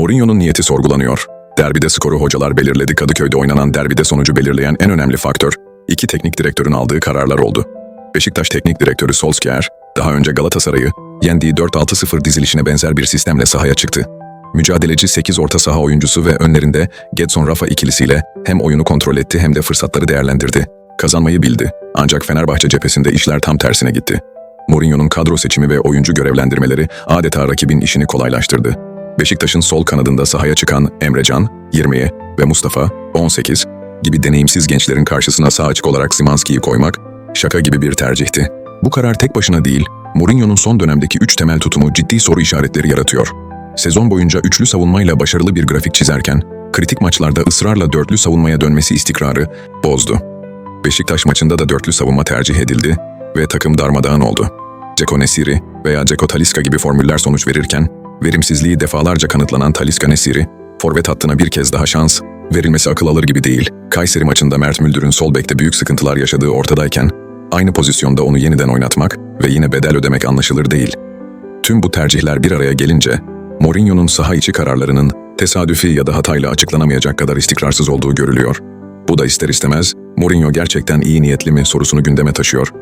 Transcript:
Mourinho'nun niyeti sorgulanıyor. Derbide skoru hocalar belirledi. Kadıköy'de oynanan derbide sonucu belirleyen en önemli faktör, iki teknik direktörün aldığı kararlar oldu. Beşiktaş Teknik Direktörü Solskjaer, daha önce Galatasaray'ı yendiği 4-6-0 dizilişine benzer bir sistemle sahaya çıktı. Mücadeleci 8 orta saha oyuncusu ve önlerinde Gedson Rafa ikilisiyle hem oyunu kontrol etti hem de fırsatları değerlendirdi. Kazanmayı bildi. Ancak Fenerbahçe cephesinde işler tam tersine gitti. Mourinho'nun kadro seçimi ve oyuncu görevlendirmeleri adeta rakibin işini kolaylaştırdı. Beşiktaş'ın sol kanadında sahaya çıkan Emrecan, 20'ye ve Mustafa, 18 gibi deneyimsiz gençlerin karşısına sağ açık olarak Simanski'yi koymak şaka gibi bir tercihti. Bu karar tek başına değil, Mourinho'nun son dönemdeki üç temel tutumu ciddi soru işaretleri yaratıyor. Sezon boyunca üçlü savunmayla başarılı bir grafik çizerken, kritik maçlarda ısrarla dörtlü savunmaya dönmesi istikrarı bozdu. Beşiktaş maçında da dörtlü savunma tercih edildi ve takım darmadağın oldu. Ceko Nesiri veya Ceko Taliska gibi formüller sonuç verirken, verimsizliği defalarca kanıtlanan Taliska Nesiri, forvet hattına bir kez daha şans verilmesi akıl alır gibi değil. Kayseri maçında Mert Müldür'ün sol bekte büyük sıkıntılar yaşadığı ortadayken, aynı pozisyonda onu yeniden oynatmak ve yine bedel ödemek anlaşılır değil. Tüm bu tercihler bir araya gelince, Mourinho'nun saha içi kararlarının tesadüfi ya da hatayla açıklanamayacak kadar istikrarsız olduğu görülüyor. Bu da ister istemez, Mourinho gerçekten iyi niyetli mi sorusunu gündeme taşıyor